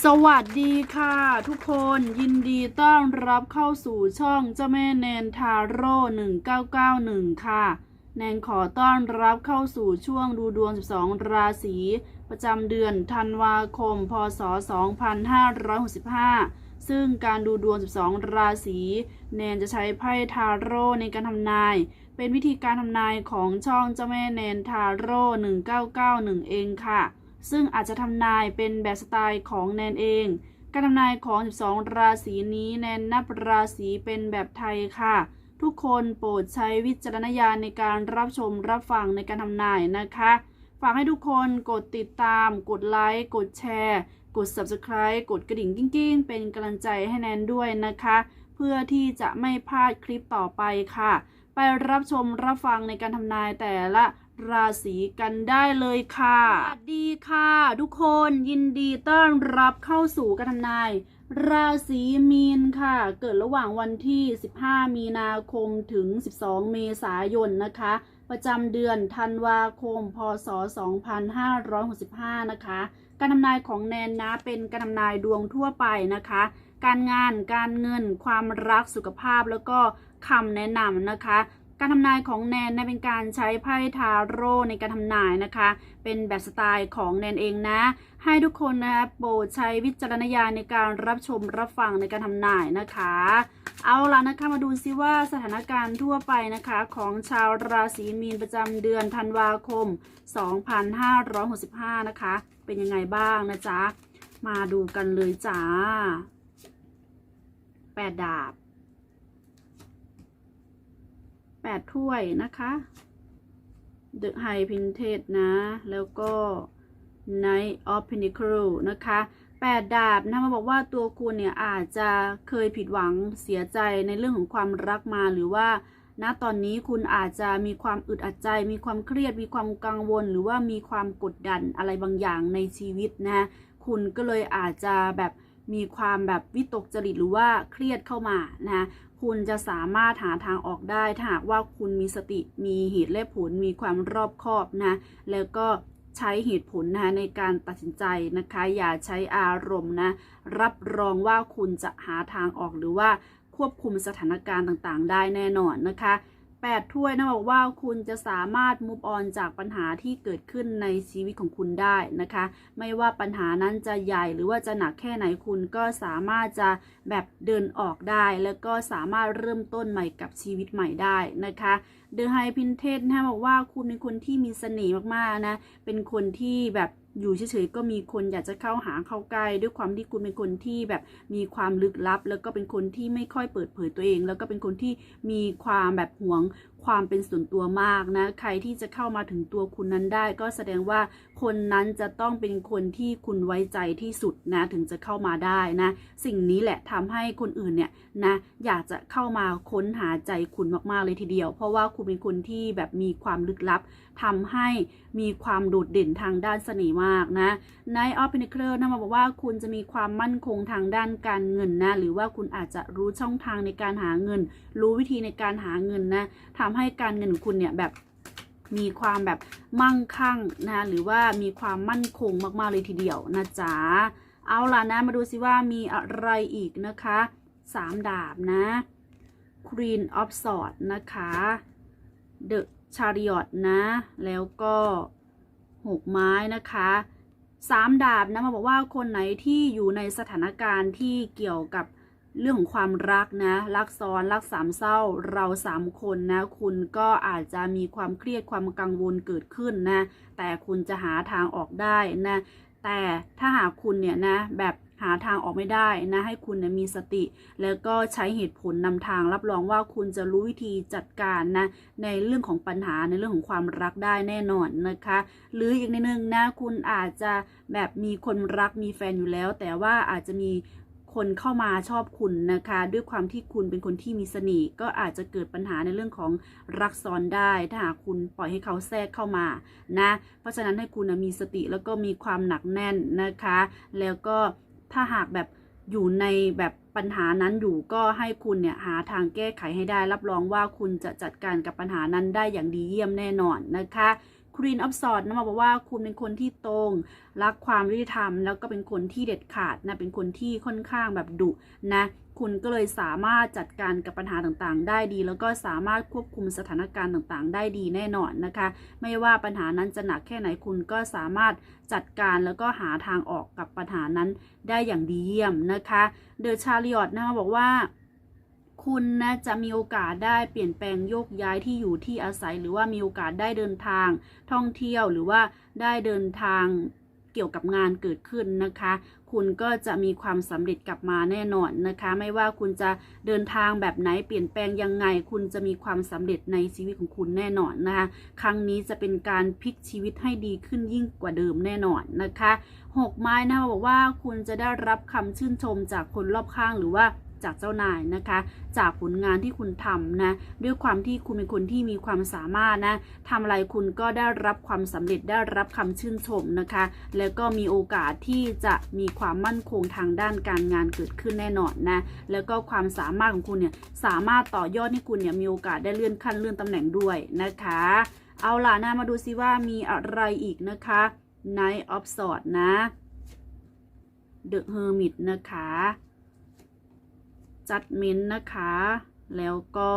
สวัสดีค่ะทุกคนยินดีต้อนรับเข้าสู่ช่องเจ้าแม่แนนทาโร่1991 ค่ะ แนนขอต้อนรับเข้าสู่ช่วงดูดวง 12 ราศีประจำเดือนธันวาคม พศ 2565 ซึ่งการดูดวง 12 ราศีแนนจะใช้ไพ่ทาโร่ในการทำนาย เป็นวิธีการทำนายของช่องเจ้าแม่แนนทาโร่1991 เองค่ะ ซึ่งอาจจะทำนายเป็นแบบสไตล์ของแนนเอง การทำนายของ 12 ราศีนี้แนนนับราศีเป็นแบบไทยค่ะ ทุกคนโปรดใช้วิจารณญาณในการรับชมรับฟังในการทำนายนะคะ ฝากให้ทุกคนกดติดตาม กดไลค์ กดแชร์ กด Subscribe กดกระดิ่งกิ้งๆ เป็นกำลังใจให้แนนด้วยนะคะ เพื่อที่จะไม่พลาดคลิปต่อไปค่ะ ไปรับชมรับฟังในการทำนายแต่ละ ราศีกันได้เลยค่ะ สวัสดีค่ะ ทุกคนยินดีต้อนรับเข้าสู่การทำนาย ราศีมีนค่ะ เกิดระหว่างวันที่ 15 มีนาคมถึง 12 เมษายนนะคะ ประจำเดือนธันวาคม พศ 2565 นะคะ การทำนายของแนนนะเป็นการทำนายดวงทั่วไปนะคะ การงานการเงิน ความรักสุขภาพแล้วก็คำแนะนำนะคะ การทำนายของแนนนะเป็นการใช้ไพ่ทาโร่ในการทำนายนะคะ เป็นแบบสไตล์ของแนนเองนะ ให้ทุกคนนะคะโปรดใช้วิจารณญาณในการรับชมรับฟังในการทำนายนะคะ เอาล่ะนะคะมาดูซิว่าสถานการณ์ทั่วไปนะคะของชาวราศีมีนประจำเดือนธันวาคม 2565 นะคะ เป็นยังไงบ้างนะจ๊ะ มาดูกันเลยจ้าแปดดาบ แปดถ้วยนะคะ The High Printed นะ แล้วก็ Knight of Pentacles นะคะแปดดาบนะมาบอกว่าตัวคุณเนี่ยอาจจะเคยผิดหวังเสียใจในเรื่องของความรักมาหรือว่าณตอนนี้คุณอาจจะมีความอึดอัดใจ มีความเครียด มีความกังวล หรือว่ามีความกดดันอะไรบางอย่างในชีวิตนะ คุณก็เลยอาจจะแบบ มีความแบบวิตกจริตหรือว่าเครียดเข้ามานะคุณจะสามารถหาทางออกได้ถ้าหากว่าคุณมีสติมีเหตุและผลมีความรอบคอบนะแล้วก็ใช้เหตุผลนะคะในการตัดสินใจนะคะ อย่าใช้อารมณ์นะ รับรองว่าคุณจะหาทางออกหรือว่าควบคุมสถานการณ์ต่างๆ ได้แน่นอนนะคะ แปดถ้วยนะบอกว่าคุณจะสามารถมุ v ออนจากปัญหาที่เกิดขึ้นในชีวิตของคุณได้นะคะ ไม่ว่าปัญหานั้นจะใหญ่หรือว่าจะหนักแค่ไหนคุณก็สามารถจะแบบเดินออกได้ แล้วก็สามารถเริ่มต้นใหม่กับชีวิตใหม่ได้นะคะเดอะไฮพินเทสนะบอกว่าคุณเป็นคนที่มีเสน่ห์มากๆนะเป็นคนที่แบบ อยู่เฉยๆก็มีคนอยากจะเข้าหาเข้าใกล้ ด้วยความที่คุณเป็นคนที่แบบมีความลึกลับ แล้วก็เป็นคนที่ไม่ค่อยเปิดเผยตัวเอง แล้วก็เป็นคนที่มีความแบบหวงความเป็นส่วนตัวมากนะ ใครที่จะเข้ามาถึงตัวคุณนั้นได้ ก็แสดงว่าคนนั้นจะต้องเป็นคนที่คุณไว้ใจที่สุดนะถึงจะเข้ามาได้นะ สิ่งนี้แหละทำให้คนอื่นเนี่ยนะอยากจะเข้ามาค้นหาใจคุณมากๆเลยทีเดียว เพราะว่าคุณเป็นคนที่แบบมีความลึกลับทำให้มีความโดดเด่นทางด้านเสน่ห์มากนะในออฟเพนเคอร์นะมาบอกว่าคุณจะมีความมั่นคงทางด้านการเงินนะหรือว่าคุณอาจจะรู้ช่องทางในการหาเงิน รู้วิธีในการหาเงินนะทำให้การเงินคุณเนี่ยแบบมีความแบบมั่งคั่งนะหรือว่ามีความมั่นคงมาก ๆ เลยทีเดียวนะจ๊ะเอาล่ะนะมาดูสิว่ามีอะไรอีกนะคะสามดาบนะ Queen of Swords นะคะ The Chariot นะ แล้วก็หกไม้นะคะสามดาบนะมาบอกว่าคนไหนที่อยู่ในสถานการณ์ที่เกี่ยวกับเรื่องของความรักนะรักซ้อนรักสามเศร้าเราสามคนนะ คุณก็อาจจะมีความเครียดความกังวลเกิดขึ้นนะ แต่คุณจะหาทางออกได้นะ แต่ถ้าหากคุณเนี่ยนะแบบ หาทางออกไม่ได้นะให้คุณนี่ยมีสติ แล้วก็ใช้เหตุผลนำทางรับรองว่าคุณจะรู้วิธีจัดการนะในเรื่องของปัญหาในเรื่องของความรักได้แน่นอนนะคะ หรืออีกในหนึ่งนะคุณอาจจะแบบมีคนรักมีแฟนอยู่แล้ว แต่ว่าอาจจะมีคนเข้ามาชอบคุณนะคะ ด้วยความที่คุณเป็นคนที่มีเสน่ห์ก็อาจจะเกิดปัญหาในเรื่องของรักซ้อนได้ ถ้าหากคุณปล่อยให้เขาแทรกเข้ามานะ เพราะฉะนั้นให้คุณนะมีสติแล้วก็มีความหนักแน่นนะคะ แล้วก็ ถ้าหากแบบอยู่ในแบบปัญหานั้นอยู่ก็ให้คุณเนี่ยหาทางแก้ไขให้ได้ รับรองว่าคุณจะจัดการกับปัญหานั้นได้อย่างดีเยี่ยมแน่นอนนะคะ Queen of Swords นะมาบอกว่าคุณเป็นคนที่ตรง รักความยุติธรรม แล้วก็เป็นคนที่เด็ดขาดนะเป็นคนที่ค่อนข้างแบบดุนะคุณก็เลยสามารถจัดการกับปัญหาต่างๆ ได้ดี แล้วก็สามารถควบคุมสถานการณ์ต่างๆ ได้ดีแน่นอนนะคะ ไม่ว่าปัญหานั้นจะหนักแค่ไหนคุณก็สามารถจัดการแล้วก็หาทางออกกับปัญหานั้นได้อย่างดีเยี่ยมนะคะ เดอะชาริอตนะคะบอกว่า คุณนะจะมีโอกาสได้เปลี่ยนแปลงโยกย้ายที่อยู่ที่อาศัย หรือว่ามีโอกาสได้เดินทางท่องเที่ยวหรือว่าได้เดินทางเกี่ยวกับงานเกิดขึ้นนะคะ คุณก็จะมีความสำเร็จกลับมาแน่นอนนะคะ ไม่ว่าคุณจะเดินทางแบบไหนเปลี่ยนแปลงยังไง คุณจะมีความสำเร็จในชีวิตของคุณแน่นอนนะคะ ครั้งนี้จะเป็นการพลิกชีวิตให้ดีขึ้นยิ่งกว่าเดิมแน่นอนนะคะหกไม้นะคะบอกว่าคุณจะได้รับคำชื่นชมจากคนรอบข้างหรือว่า จากเจ้านายนะคะ จากผลงานที่คุณทำนะด้วยความที่คุณเป็นคนที่มีความสามารถนะทำอะไรคุณก็ได้รับความสำเร็จได้รับคำชื่นชมนะคะ แล้วก็มีโอกาสที่จะมีความมั่นคงทางด้านการงานเกิดขึ้นแน่นอนนะแล้วก็ความสามารถของคุณเนี่ยสามารถต่อยอดให้คุณเนี่ยมีโอกาสได้เลื่อนขั้นเลื่อนตำแหน่งด้วยนะคะ เอาล่ะนะมาดูซิว่ามีอะไรอีกนะคะ Night of Swords นะ The Hermit นะคะ Judgment นะคะ แล้วก็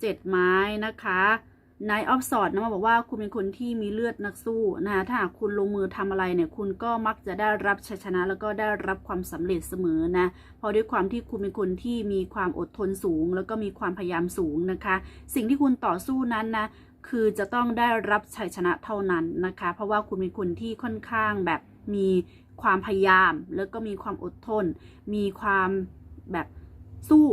เจ็ดไม้นะคะ Night of Swords นะมาบอกว่าคุณเป็นคนที่มีเลือดนักสู้นะคะถ้าหากคุณลงมือทำอะไรเนี่ย คุณก็มักจะได้รับชัยชนะ แล้วก็ได้รับความสำเร็จเสมอนะเพราะด้วยความที่คุณเป็นคนที่มีความอดทนสูง แล้วก็มีความพยายามสูงนะคะ สิ่งที่คุณต่อสู้นั้นนะคือจะต้องได้รับชัยชนะเท่านั้นนะคะ เพราะว่าคุณเป็นคนที่ค่อนข้างแบบมีความพยายาม แล้วก็มีความอดทน มีความ แบบสู้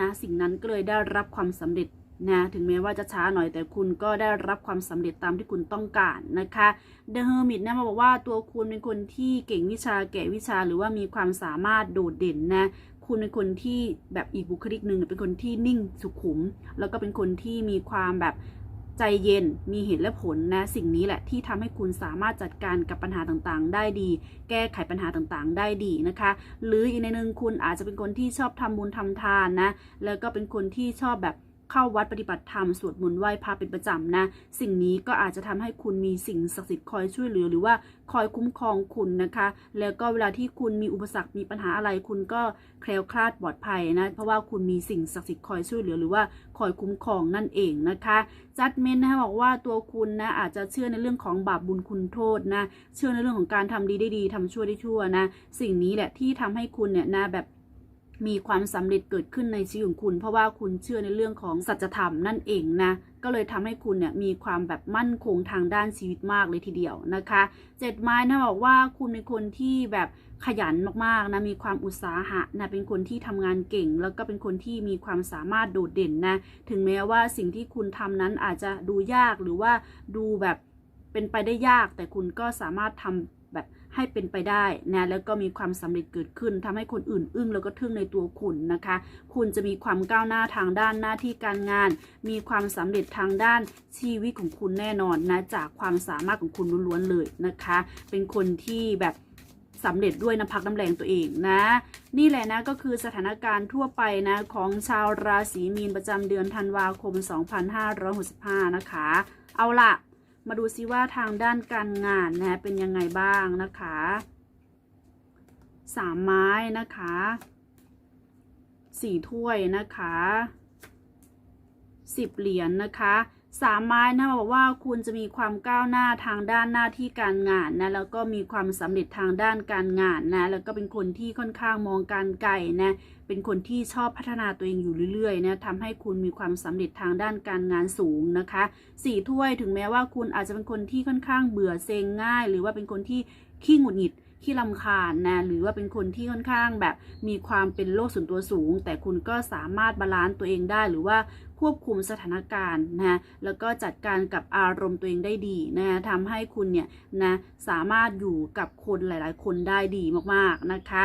นะสิ่งนั้นก็เลยได้รับความสำเร็จนะถึงแม้ว่าจะช้าหน่อยแต่คุณก็ได้รับความสำเร็จตามที่คุณต้องการนะคะ The Hermit นะมาบอกว่าตัวคุณเป็นคนที่เก่งวิชาแก่วิชาหรือว่ามีความสามารถโดดเด่นนะคุณเป็นคนที่แบบอีกบุคลิกหนึ่งเป็นคนที่นิ่งสุขุม แล้วก็เป็นคนที่มีความแบบ ใจเย็นมีเหตุและผลนะสิ่งนี้แหละที่ทำให้คุณสามารถจัดการกับปัญหาต่างๆ ได้ดี แก้ไขปัญหาต่างๆ ได้ดีนะคะ หรืออีกในหนึ่งคุณอาจจะเป็นคนที่ชอบทำบุญทำทานนะแล้วก็เป็นคนที่ชอบแบบ เข้าวัดปฏิบัติธรรมสวดมนต์ไหว้พระเป็นประจำนะ สิ่งนี้ก็อาจจะทำให้คุณมีสิ่งศักดิ์สิทธิ์คอยช่วยเหลือหรือว่าคอยคุ้มครองคุณนะคะ แล้วก็เวลาที่คุณมีอุปสรรคมีปัญหาอะไร คุณก็แคล้วคลาดปลอดภัยนะ เพราะว่าคุณมีสิ่งศักดิ์สิทธิ์คอยช่วยเหลือหรือว่าคอยคุ้มครองนั่นเองนะคะจัดเมนนะคะบอกว่าตัวคุณนะอาจจะเชื่อในเรื่องของบาปบุญคุณโทษนะ เชื่อในเรื่องของการทำดีได้ดีทำชั่วได้ชั่วนะ สิ่งนี้แหละที่ทำให้คุณเนี่ยนะแบบ มีความสำเร็จเกิดขึ้นในชีวิตของคุณ เพราะว่าคุณเชื่อในเรื่องของสัจธรรมนั่นเองนะก็เลยทำให้คุณเนี่ยมีความแบบมั่นคงทางด้านชีวิตมากเลยทีเดียวนะคะเจ็ดไม้นะบอกว่าคุณเป็นคนที่แบบขยันมากๆนะมีความอุตสาหะนะเป็นคนที่ทำงานเก่ง แล้วก็เป็นคนที่มีความสามารถโดดเด่นนะถึงแม้ว่าสิ่งที่คุณทำนั้นอาจจะดูยากหรือว่าดูแบบเป็นไปได้ยากแต่คุณก็สามารถทำแบบ ให้เป็นไปได้นะแล้วก็มีความสำเร็จเกิดขึ้นทำให้คนอื่นอึ้งแล้วก็ทึ่งในตัวคุณนะคะ คุณจะมีความก้าวหน้าทางด้านหน้าที่การงาน มีความสำเร็จทางด้านชีวิตของคุณแน่นอนนะจากความสามารถของคุณล้วนๆเลยนะคะ เป็นคนที่แบบสำเร็จด้วยน้ำพักน้ำแรงตัวเองนะ นี่แหละนะก็คือสถานการณ์ทั่วไปนะของชาวราศีมีนประจำเดือนธันวาคม 2565 นะคะ เอาละ มาดูซิว่าทางด้านการงานนะเป็นยังไงบ้างนะคะสามไม้นะคะสี่ถ้วยนะคะสิบเหรียญนะคะ สามไม้นะบอกว่าคุณจะมีความก้าวหน้าทางด้านหน้าที่การงานนะแล้วก็มีความสำเร็จทางด้านการงานนะแล้วก็เป็นคนที่ค่อนข้างมองการไกลนะเป็นคนที่ชอบพัฒนาตัวเองอยู่เรื่อยๆนะทำให้คุณมีความสำเร็จทางด้านการงานสูงนะคะสี่ถ้วยถึงแม้ว่าคุณอาจจะเป็นคนที่ค่อนข้างเบื่อเซ็งง่าย หรือว่าเป็นคนที่ขี้หงุดหงิดขี้ลำคาญนะหรือว่าเป็นคนที่ค่อนข้างแบบมีความเป็นโรคส่วนตัวสูง แต่คุณก็สามารถบาลานซ์ตัวเองได้ หรือว่า ควบคุมสถานการณ์นะแล้วก็จัดการกับอารมณ์ตัวเองได้ดีนะทำให้คุณเนี่ยนะสามารถอยู่กับคนหลาย ๆ คนได้ดีมากๆนะคะ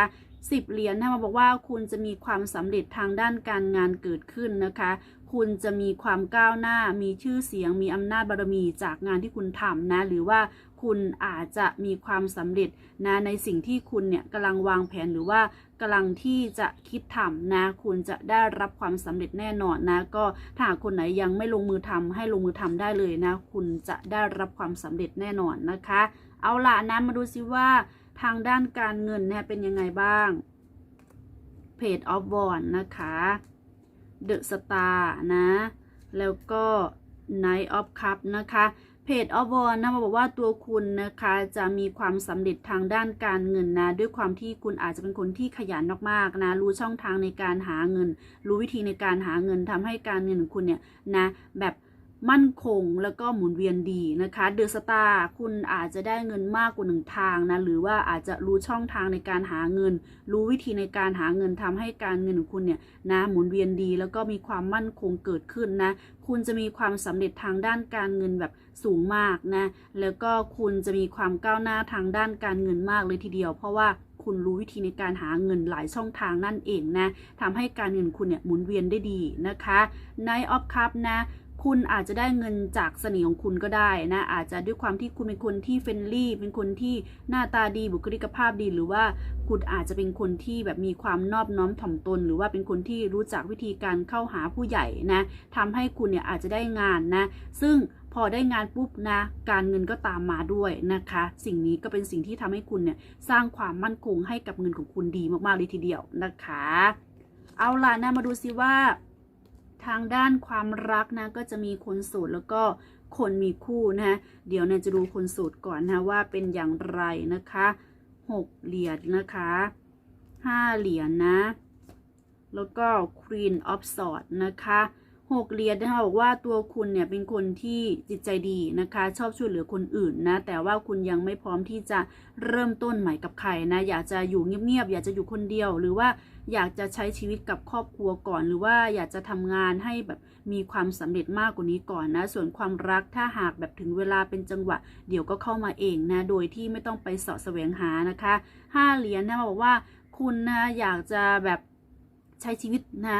สิบเหรียญนะมาบอกว่าคุณจะมีความสำเร็จทางด้านการงานเกิดขึ้นนะคะ คุณจะมีความก้าวหน้า มีชื่อเสียง มีอำนาจบารมีจากงานที่คุณทำนะ หรือว่าคุณอาจจะมีความสำเร็จนะในสิ่งที่คุณเนี่ยกำลังวางแผนหรือว่ากำลังที่จะคิดทำนะ คุณจะได้รับความสำเร็จแน่นอนนะ ก็ถ้าคนไหนยังไม่ลงมือทำให้ลงมือทำได้เลยนะ คุณจะได้รับความสำเร็จแน่นอนนะคะ เอาล่ะนะมาดูซิว่าทางด้านการเงินเนี่ยเป็นยังไงบ้าง Page of w a n d นะคะ The Star นะ แล้วก็ Night of Cup นะคะเพจอวอนนะมาบอกว่าตัวคุณนะคะจะมีความสำเร็จทางด้านการเงินนะ ด้วยความที่คุณอาจจะเป็นคนที่ขยันมากๆนะ รู้ช่องทางในการหาเงิน รู้วิธีในการหาเงินทำให้การเงินของคุณเนี่ยนะแบบ มั่นคงแล้วก็หมุนเวียนดีนะคะเดอะสตาร์คุณอาจจะได้เงินมากกว่าหนึ่งทางนะหรือว่าอาจจะรู้ช่องทางในการหาเงิน รู้วิธีในการหาเงินทำให้การเงินของคุณเนี่ยนะหมุนเวียนดี แล้วก็มีความมั่นคงเกิดขึ้นนะคุณจะมีความสำเร็จทางด้านการเงินแบบสูงมากนะแล้วก็คุณจะมีความก้าวหน้าทางด้านการเงินมากเลยทีเดียว เพราะว่าคุณรู้วิธีในการหาเงินหลายช่องทางนั่นเองนะทำให้การเงินคุณเนี่ยหมุนเวียนได้ดีนะคะในออฟคัพนะ คุณอาจจะได้เงินจากเสน่ห์ของคุณก็ได้นะ อาจจะด้วยความที่คุณเป็นคนที่เฟรนลี่ เป็นคนที่หน้าตาดีบุคลิกภาพดี หรือว่าคุณอาจจะเป็นคนที่แบบมีความนอบน้อมถ่อมตน หรือว่าเป็นคนที่รู้จักวิธีการเข้าหาผู้ใหญ่นะทำให้คุณเนี่ยอาจจะได้งานนะ ซึ่งพอได้งานปุ๊บนะ การเงินก็ตามมาด้วยนะคะ สิ่งนี้ก็เป็นสิ่งที่ทำให้คุณเนี่ยสร้างความมั่นคงให้กับเงินของคุณดีมากๆเลยทีเดียวนะคะ เอาล่ะนะมาดูซิว่า ทางด้านความรักนะก็จะมีคนโสดแล้วก็คนมีคู่นะเดี๋ยวเนี่ยจะดูคนโสดก่อนนะว่าเป็นอย่างไรนะคะหกเหรียญนะคะห้าเหรียญนะ แล้วก็ Queen of Swords นะคะ หกเหรียญนะคะบอกว่าตัวคุณเนี่ยเป็นคนที่จิตใจดีนะคะ ชอบช่วยเหลือคนอื่นนะ แต่ว่าคุณยังไม่พร้อมที่จะเริ่มต้นใหม่กับใครนะ อยากจะอยู่เงียบๆอยากจะอยู่คนเดียว หรือว่าอยากจะใช้ชีวิตกับครอบครัวก่อน หรือว่าอยากจะทำงานให้แบบมีความสำเร็จมากกว่านี้ก่อนนะ ส่วนความรักถ้าหากแบบถึงเวลาเป็นจังหวะ เดี๋ยวก็เข้ามาเองนะ โดยที่ไม่ต้องไปเสาะแสวงหานะคะห้าเหรียญนะบอกว่าคุณนะอยากจะแบบใช้ชีวิตนะ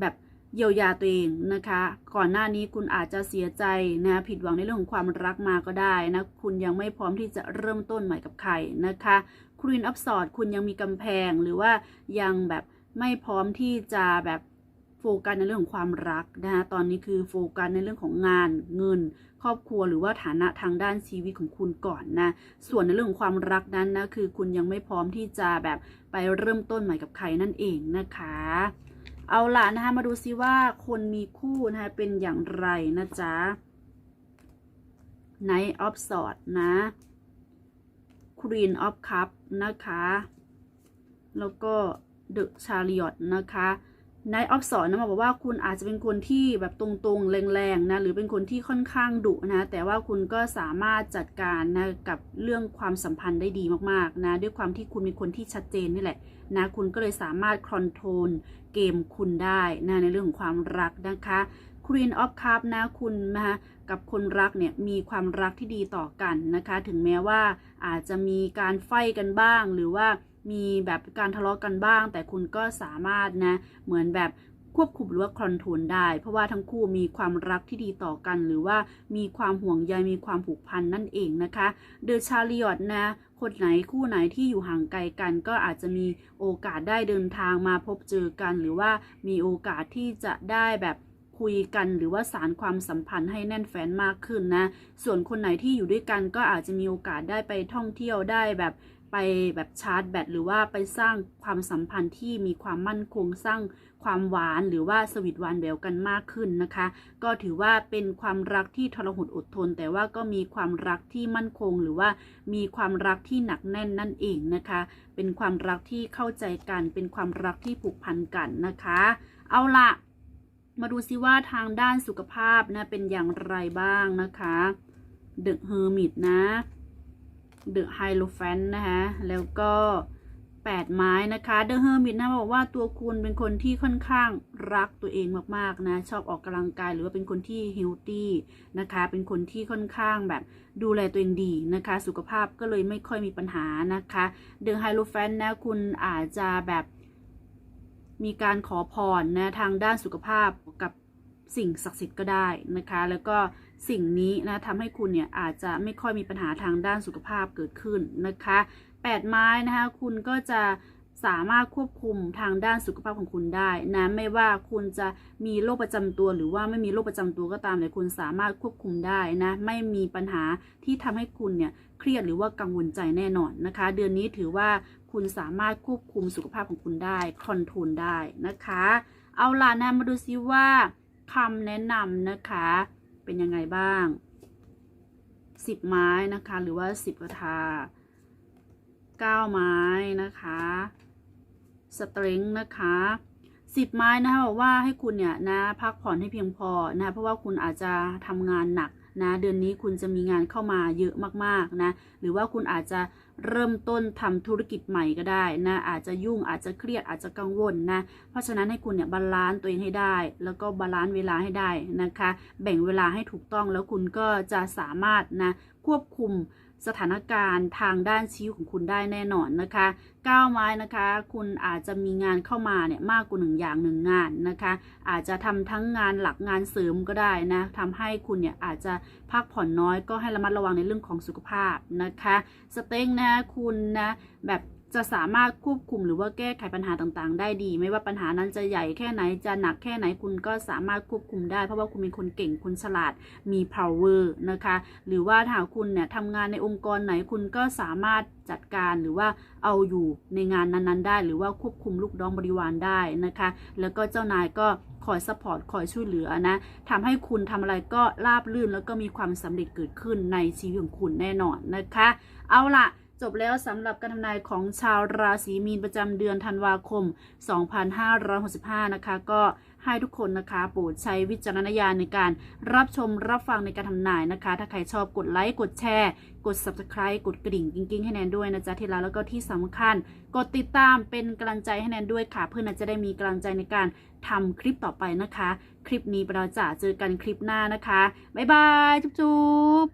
แบบ เยียวยาตัวเองนะคะ ก่อนหน้านี้คุณอาจจะเสียใจนะผิดหวังในเรื่องของความรักมาก็ได้นะคุณยังไม่พร้อมที่จะเริ่มต้นใหม่กับใครนะคะครีนอัพสอดคุณยังมีกำแพงหรือว่ายังแบบไม่พร้อมที่จะแบบโฟกัสในเรื่องของความรักนะคะตอนนี้คือโฟกัสในเรื่องของงานเงิน ครอบครัวหรือว่าฐานะทางด้านชีวิตของคุณก่อนนะ ส่วนในเรื่องของความรักนั้นนะคือคุณยังไม่พร้อมที่จะแบบไปเริ่มต้นใหม่กับใครนั่นเองนะคะ เอาล่ะนะคะ มาดูซิว่าคนมีคู่นะคะเป็นอย่างไรนะจ๊ะ Knight of Swords นะ Queen of Cup นะคะ แล้วก็ The Chariot นะคะ Knight of Swords นะมาบอกว่าคุณอาจจะเป็นคนที่แบบตรงๆ แรงๆ นะ หรือเป็นคนที่ค่อนข้างดุนะ แต่ว่าคุณก็สามารถจัดการนะกับเรื่องความสัมพันธ์ได้ดีมากๆ นะ ด้วยความที่คุณเป็นคนที่ชัดเจนนี่แหละ นะคุณก็เลยสามารถคอนโทรลเกมคุณได้นะในเรื่องของความรักนะคะ Queen of Cup นะคุณนะคะกับคนรักเนี่ยมีความรักที่ดีต่อกันนะคะ ถึงแม้ว่าอาจจะมีการไฟกันบ้าง หรือว่ามีแบบการทะเลาะกันบ้าง แต่คุณก็สามารถนะเหมือนแบบควบคุมหรือว่าคอนโทรลได้ เพราะว่าทั้งคู่มีความรักที่ดีต่อกัน หรือว่ามีความห่วงใยมีความผูกพันนั่นเองนะคะเดอะชาริออตนะ คนไหนคู่ไหนที่อยู่ห่างไกลกัน ก็อาจจะมีโอกาสได้เดินทางมาพบเจอกัน หรือว่ามีโอกาสที่จะได้แบบคุยกันหรือว่าสารความสัมพันธ์ให้แน่นแฟ้นมากขึ้นนะ ส่วนคนไหนที่อยู่ด้วยกันก็อาจจะมีโอกาสได้ไปท่องเที่ยวได้แบบ ไปแบบชาร์จแบตหรือว่าไปสร้างความสัมพันธ์ที่มีความมั่นคงสร้างความหวานหรือว่าสวีทหวานแหววกันมากขึ้นนะคะ ก็ถือว่าเป็นความรักที่ทรหดอดทน แต่ว่าก็มีความรักที่มั่นคง หรือว่ามีความรักที่หนักแน่นนั่นเองนะคะ เป็นความรักที่เข้าใจกัน เป็นความรักที่ผูกพันกันนะคะ เอาละมาดูซิว่าทางด้านสุขภาพนะเป็นอย่างไรบ้างนะคะ The Hermit นะ The Hierophant นะคะแล้วก็8ไม้นะคะ The Hermit นะบอกว่าตัวคุณเป็นคนที่ค่อนข้างรักตัวเองมากๆนะ ชอบออกกำลังกายหรือว่าเป็นคนที่ healthy นะคะ เป็นคนที่ค่อนข้างแบบดูแลตัวเองดีนะคะ สุขภาพก็เลยไม่ค่อยมีปัญหานะคะ The Hierophant นะคุณอาจจะแบบมีการขอพรนะทางด้านสุขภาพกับสิ่งศักดิ์สิทธิ์ก็ได้นะคะ แล้วก็ สิ่งนี้นะทำให้คุณเนี่ยอาจจะไม่ค่อยมีปัญหาทางด้านสุขภาพเกิดขึ้นนะคะแปดไม้นะคะคุณก็จะสามารถควบคุมทางด้านสุขภาพของคุณได้นะไม่ว่าคุณจะมีโรคประจำตัวหรือว่าไม่มีโรคประจำตัวก็ตามแต่คุณสามารถควบคุมได้นะไม่มีปัญหาที่ทำให้คุณเนี่ยเครียดหรือว่ากังวลใจแน่นอนนะคะ เดือนนี้ถือว่าคุณสามารถควบคุมสุขภาพของคุณได้คอนโทรลได้นะคะ เอาล่ะนะมาดูซิว่าคำแนะนำนะคะ เป็นยังไงบ้าง10ไม้นะคะหรือว่า10กระทา9ไม้นะคะสตริงนะคะ10ไม้นะคะบอกว่าให้คุณเนี่ยนะพักผ่อนให้เพียงพอนะเพราะว่าคุณอาจจะทำงานหนักนะเดือนนี้คุณจะมีงานเข้ามาเยอะมากๆนะหรือว่าคุณอาจจะ เริ่มต้นทำธุรกิจใหม่ก็ได้นะอาจจะยุ่งอาจจะเครียดอาจจะกังวลนะเพราะฉะนั้นให้คุณเนี่ยบาลานซ์ตัวเองให้ได้ แล้วก็บาลานซ์เวลาให้ได้นะคะ แบ่งเวลาให้ถูกต้องแล้วคุณก็จะสามารถนะควบคุม สถานการณ์ทางด้านชีวิตของคุณได้แน่นอนนะคะก้าวไม้นะคะ คุณอาจจะมีงานเข้ามาเนี่ยมากกว่าหนึ่งอย่างหนึ่งงานนะคะ อาจจะทำทั้งงานหลักงานเสริมก็ได้นะทำให้คุณเนี่ยอาจจะพักผ่อนน้อยก็ให้ระมัดระวังในเรื่องของสุขภาพนะคะ สเต็งนะคุณนะแบบ จะสามารถควบคุมหรือว่าแก้ไขปัญหาต่างๆ ได้ดี ไม่ว่าปัญหานั้นจะใหญ่แค่ไหนจะหนักแค่ไหนคุณก็สามารถควบคุมได้ เพราะว่าคุณเป็นคนเก่งคุณฉลาดมี power นะคะ หรือว่าถ้าคุณเนี่ยทำงานในองค์กรไหนคุณก็สามารถจัดการหรือว่าเอาอยู่ในงานนั้นๆ ได้ หรือว่าควบคุมลูกน้องบริวารได้นะคะ แล้วก็เจ้านายก็คอยซัพพอร์ตคอยช่วยเหลือนะทำให้คุณทำอะไรก็ราบรื่นแล้วก็มีความสำเร็จเกิดขึ้นในชีวิตของคุณแน่นอนนะคะ เอาล่ะ จบแล้วสำหรับการทำนายของชาวราศีมีนประจำเดือนธันวาคม 2565 นะคะ ก็ให้ทุกคนนะคะ โปรดใช้วิจารณญาณในการรับชมรับฟังในการทำนายนะคะ ถ้าใครชอบกดไลค์ กดแชร์ กด subscribe กดกระดิ่งกิ้งๆให้แนนด้วยนะจ๊ะที่รักแล้วก็ที่สำคัญ กดติดตามเป็นกำลังใจให้แนนด้วยค่ะ เพื่อนจะได้มีกำลังใจในการทำคลิปต่อไปนะคะ คลิปนี้เราจะเจอกันคลิปหน้านะคะบ๊ายบายจุ๊บ